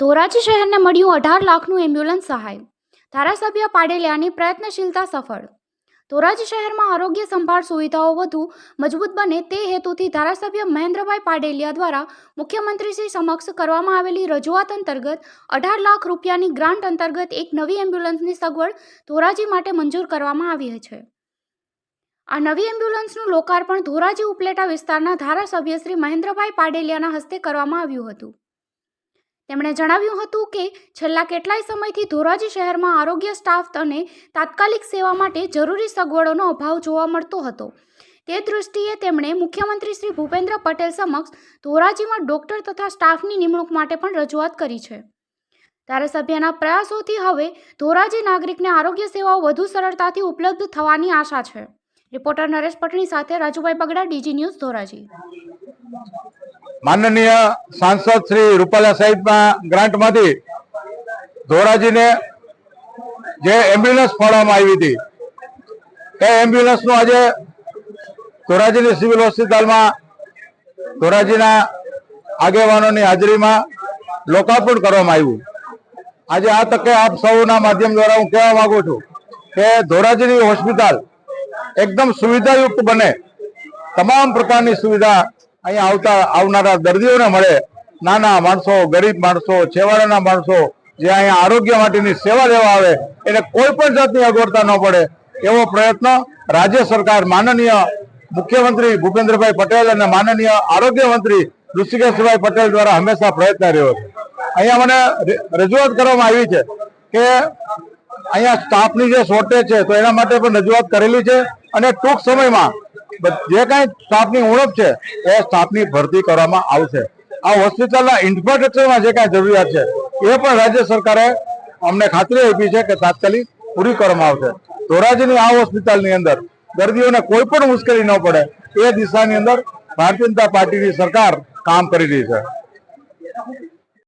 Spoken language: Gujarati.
ધોરાજી શહેરને મળ્યું અઢાર લાખનું એમ્બ્યુલન્સ સહાય. ધારાસભ્ય પાડેલિયાની પ્રયત્નશીલતા સફળ. ધોરાજી શહેરમાં આરોગ્ય સંભાળ સુવિધાઓ વધુ મજબૂત બને તે હેતુથી ધારાસભ્ય મહેન્દ્રભાઈ પાડેલિયા દ્વારા મુખ્યમંત્રીશ્રી સમક્ષ કરવામાં આવેલી રજૂઆત અંતર્ગત અઢાર લાખ રૂપિયાની ગ્રાન્ટ અંતર્ગત એક નવી એમ્બ્યુલન્સની સગવડ ધોરાજી માટે મંજૂર કરવામાં આવી છે. આ નવી એમ્બ્યુલન્સનું લોકાર્પણ ધોરાજી ઉપલેટા વિસ્તારના ધારાસભ્ય શ્રી મહેન્દ્રભાઈ પાડેલિયાના હસ્તે કરવામાં આવ્યું હતું. તેમણે જણાવ્યું હતું કે, છેલ્લા કેટલાય સમયથી ધોરાજી શહેરમાં આરોગ્ય સ્ટાફ અને તાત્કાલિક સેવા માટે જરૂરી સગવડોનો અભાવ જોવા મળતો હતો. તે દૃષ્ટિએ તેમણે મુખ્યમંત્રી શ્રી ભૂપેન્દ્ર પટેલ સમક્ષ ધોરાજીમાં ડોક્ટર તથા સ્ટાફની નિમણૂક માટે પણ રજૂઆત કરી છે. ધારાસભ્યના પ્રયાસોથી હવે ધોરાજી નાગરિકને આરોગ્ય સેવાઓ વધુ સરળતાથી ઉપલબ્ધ થવાની આશા છે. રિપોર્ટર નરેશ પટણી સાથે રાજુભાઈ બગડા, ડીજી ન્યૂઝ ધોરાજી. માનનીય સાંસદ શ્રી રૂપાલા સાહેબના ગ્રાન્ટમાંથી ધોરાજીને જે એમ્બ્યુલન્સ ફાળવવામાં આવી હતી, એ એમ્બ્યુલન્સનું આજે ધોરાજીની સિવિલ હોસ્પિટલમાં ધોરાજીના આગેવાનોની હાજરીમાં લોકાર્પણ કરવામાં આવ્યું. આજે આ તકે આપ સૌના માધ્યમ દ્વારા હું કહેવા માંગુ છું કે ધોરાજીની હોસ્પિટલ એકદમ સુવિધાયુક્ત બને, તમામ પ્રકારની સુવિધા અહીંયા આવતા આવનારા દર્દીઓને મળે. નાના માણસો, ગરીબ માણસો, છેવાડાના માણસો જે અહીંયા આરોગ્ય માટેની સેવા લેવા આવે, એને કોઈ પણ જાતની અગવડતા ન પડે. એવો પ્રયત્ન રાજ્ય સરકાર, માનનીય મુખ્યમંત્રી ભૂપેન્દ્રભાઈ પટેલ અને માનનીય આરોગ્ય મંત્રી ઋષિકેશભાઈ પટેલ દ્વારા હંમેશા પ્રયત્ન રહ્યો છે. અહીંયા મને રજૂઆત કરવામાં આવી છે કે અહીંયા સ્ટાફની જે શોર્ટેજ છે, તો એના માટે પણ રજૂઆત કરેલી છે અને ટૂંક સમયમાં જે કાંઈ સ્ટાફની ઉણપ છે, એ સ્ટાફની ભરતી કરવામાં આવશે. આ હોસ્પિટલના ઇન્ફ્રાસ્ટ્રક્ચરમાં જે કાંઈ જરૂરિયાત છે, એ પણ રાજ્ય સરકારે અમને ખાતરી આપી છે કે તાત્કાલિક પૂરી કરવામાં આવશે. ધોરાજીની આ હોસ્પિટલની અંદર દર્દીઓને કોઈ પણ મુશ્કેલી ન પડે, એ દિશાની અંદર ભારતીય જનતા પાર્ટીની સરકાર કામ કરી રહી છે.